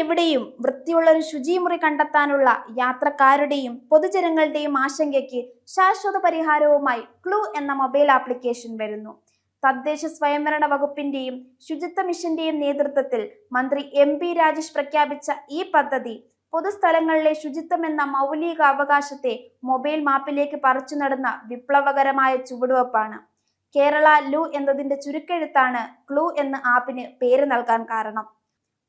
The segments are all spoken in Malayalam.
എവിടെയും വൃത്തിയുള്ള ഒരു ശുചിമുറി കണ്ടെത്താനുള്ള യാത്രക്കാരുടെയും പൊതുജനങ്ങളുടെയും ആശങ്കയ്ക്ക് ശാശ്വത പരിഹാരവുമായി ക്ലൂ എന്ന മൊബൈൽ ആപ്ലിക്കേഷൻ വരുന്നു. തദ്ദേശ സ്വയംഭരണ വകുപ്പിന്റെയും ശുചിത്വ മിഷന്റെയും നേതൃത്വത്തിൽ മന്ത്രി എം പി രാജേഷ് പ്രഖ്യാപിച്ച ഈ പദ്ധതി പൊതുസ്ഥലങ്ങളിലെ ശുചിത്വം എന്ന മൗലിക അവകാശത്തെ മൊബൈൽ മാപ്പിലേക്ക് പറിച്ചു നടന്ന വിപ്ലവകരമായ ചുവടുവെപ്പാണ്. കേരള ലു എന്നതിന്റെ ചുരുക്കെഴുത്താണ് ക്ലൂ എന്ന ആപ്പിന് പേര് നൽകാൻ കാരണം.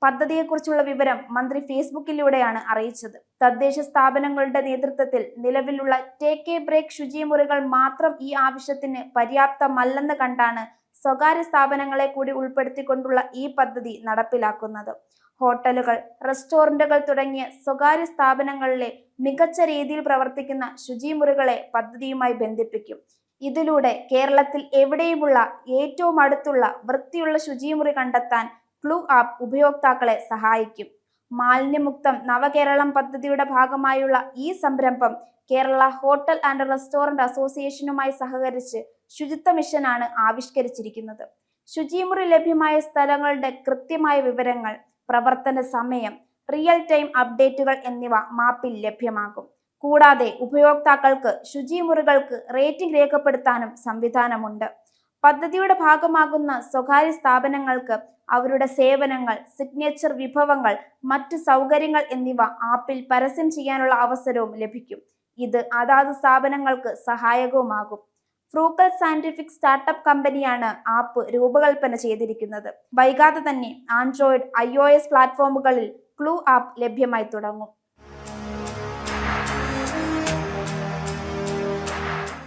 പദ്ധതിയെക്കുറിച്ചുള്ള വിവരം മന്ത്രി ഫേസ്ബുക്കിലൂടെയാണ് അറിയിച്ചത്. തദ്ദേശ സ്ഥാപനങ്ങളുടെ നേതൃത്വത്തിൽ നിലവിലുള്ള ടേക്ക് എ ബ്രേക്ക് ശുചിമുറികൾ മാത്രം ഈ ആവശ്യത്തിന് പര്യാപ്തമല്ലെന്ന് കണ്ടാണ് സ്വകാര്യ സ്ഥാപനങ്ങളെ കൂടി ഉൾപ്പെടുത്തിക്കൊണ്ടുള്ള ഈ പദ്ധതി നടപ്പിലാക്കുന്നത്. ഹോട്ടലുകൾ റെസ്റ്റോറന്റുകൾ തുടങ്ങിയ സ്വകാര്യ സ്ഥാപനങ്ങളിലെ മികച്ച രീതിയിൽ പ്രവർത്തിക്കുന്ന ശുചിമുറികളെ പദ്ധതിയുമായി ബന്ധിപ്പിക്കും. ഇതിലൂടെ കേരളത്തിൽ എവിടെയുമുള്ള ഏറ്റവും അടുത്തുള്ള വൃത്തിയുള്ള ശുചിമുറി കണ്ടെത്താൻ ക്ലൂ ആപ്പ് ഉപയോക്താക്കളെ സഹായിക്കും. മാലിന്യമുക്തം നവകേരളം പദ്ധതിയുടെ ഭാഗമായുള്ള ഈ സംരംഭം കേരള ഹോട്ടൽ ആൻഡ് റെസ്റ്റോറന്റ് അസോസിയേഷനുമായി സഹകരിച്ച് ശുചിത്വ മിഷനാണ് ആവിഷ്കരിച്ചിരിക്കുന്നത്. ശുചിമുറി ലഭ്യമായ സ്ഥലങ്ങളുടെ കൃത്യമായ വിവരങ്ങൾ പ്രവർത്തന സമയം റിയൽ ടൈം അപ്ഡേറ്റുകൾ എന്നിവ മാപ്പിൽ ലഭ്യമാകും. കൂടാതെ ഉപയോക്താക്കൾക്ക് ശുചിമുറികൾക്ക് റേറ്റിംഗ് രേഖപ്പെടുത്താനും സംവിധാനമുണ്ട്. പദ്ധതിയുടെ ഭാഗമാകുന്ന സ്വകാര്യ സ്ഥാപനങ്ങൾക്ക് അവരുടെ സേവനങ്ങൾ സിഗ്നേച്ചർ വിഭവങ്ങൾ മറ്റ് സൗകര്യങ്ങൾ എന്നിവ ആപ്പിൽ പരസ്യം ചെയ്യാനുള്ള അവസരവും ലഭിക്കും. ഇത് അതാത് സ്ഥാപനങ്ങൾക്ക് സഹായകവുമാകും. ഫ്രൂക്കൽ സയന്റിഫിക് സ്റ്റാർട്ടപ്പ് കമ്പനിയാണ് ആപ്പ് രൂപകൽപ്പന ചെയ്തിരിക്കുന്നത്. വൈകാതെ തന്നെ ആൻഡ്രോയിഡ് ഐ പ്ലാറ്റ്ഫോമുകളിൽ ക്ലൂ ആപ്പ് ലഭ്യമായി തുടങ്ങും.